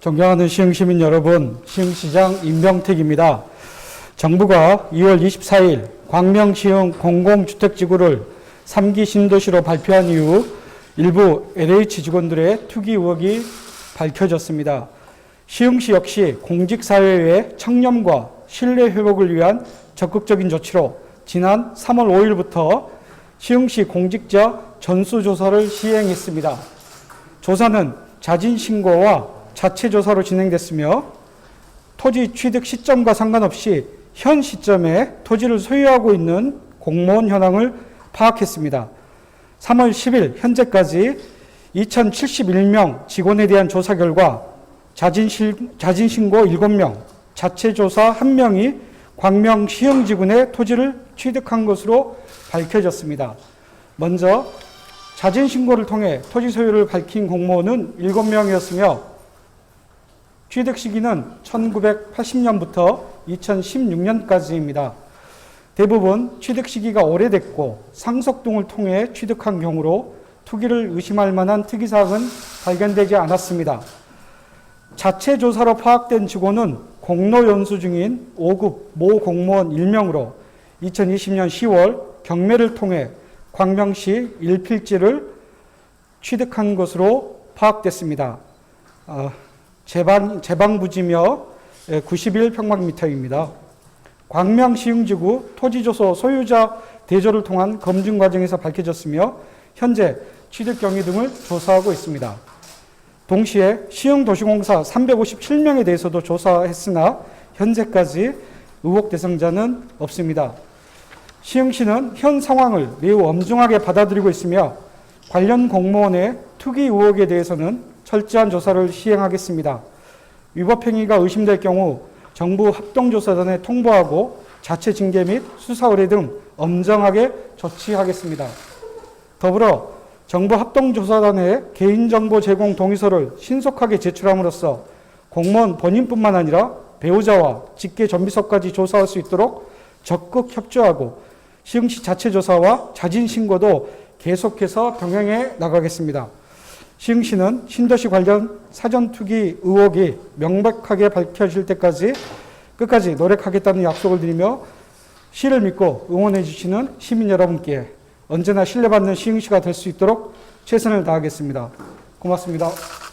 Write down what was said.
존경하는 시흥시민 여러분, 시흥시장 임병택입니다. 정부가 2월 24일 광명시흥 공공주택지구를 3기 신도시로 발표한 이후 일부 LH 직원들의 투기 의혹이 밝혀졌습니다. 시흥시 역시 공직사회의 청렴과 신뢰 회복을 위한 적극적인 조치로 지난 3월 5일부터 시흥시 공직자 전수조사를 시행했습니다. 조사는 자진신고와 자체 조사로 진행됐으며 토지 취득 시점과 상관없이 현 시점에 토지를 소유하고 있는 공무원 현황을 파악했습니다. 3월 10일 현재까지 2071명 직원에 대한 조사 결과 자진신고 7명, 자체 조사 1명이 광명 시흥지군의 토지를 취득한 것으로 밝혀졌습니다. 먼저 자진신고를 통해 토지 소유를 밝힌 공무원은 7명이었으며 취득 시기는 1980년부터 2016년까지입니다. 대부분 취득 시기가 오래됐고 상속 등을 통해 취득한 경우로 투기를 의심할 만한 특이사항은 발견되지 않았습니다. 자체 조사로 파악된 직원은 공로 연수 중인 5급 모 공무원 1명으로 2020년 10월 경매를 통해 광명시 일필지를 취득한 것으로 파악됐습니다. 어, 제방, 제방부지며 91평방미터입니다. 광명시흥지구 토지조소 소유자 대조를 통한 검증 과정에서 밝혀졌으며 현재 취득 경위 등을 조사하고 있습니다. 동시에 시흥도시공사 357명에 대해서도 조사했으나 현재까지 의혹 대상자는 없습니다. 시흥시는 현 상황을 매우 엄중하게 받아들이고 있으며 관련 공무원의 투기 의혹에 대해서는 철저한 조사를 시행하겠습니다. 위법 행위가 의심될 경우 정부 합동조사단에 통보하고 자체 징계 및 수사 의뢰 등 엄정하게 조치하겠습니다. 더불어 정부 합동조사단에 개인정보 제공 동의서를 신속하게 제출함으로써 공무원 본인뿐만 아니라 배우자와 직계 전비서까지 조사할 수 있도록 적극 협조하고 시흥시 자체 조사와 자진 신고도 계속해서 병행해 나가겠습니다. 시흥시는 신도시 관련 사전 투기 의혹이 명백하게 밝혀질 때까지 끝까지 노력하겠다는 약속을 드리며 시를 믿고 응원해 주시는 시민 여러분께 언제나 신뢰받는 시흥시가 될 수 있도록 최선을 다하겠습니다. 고맙습니다.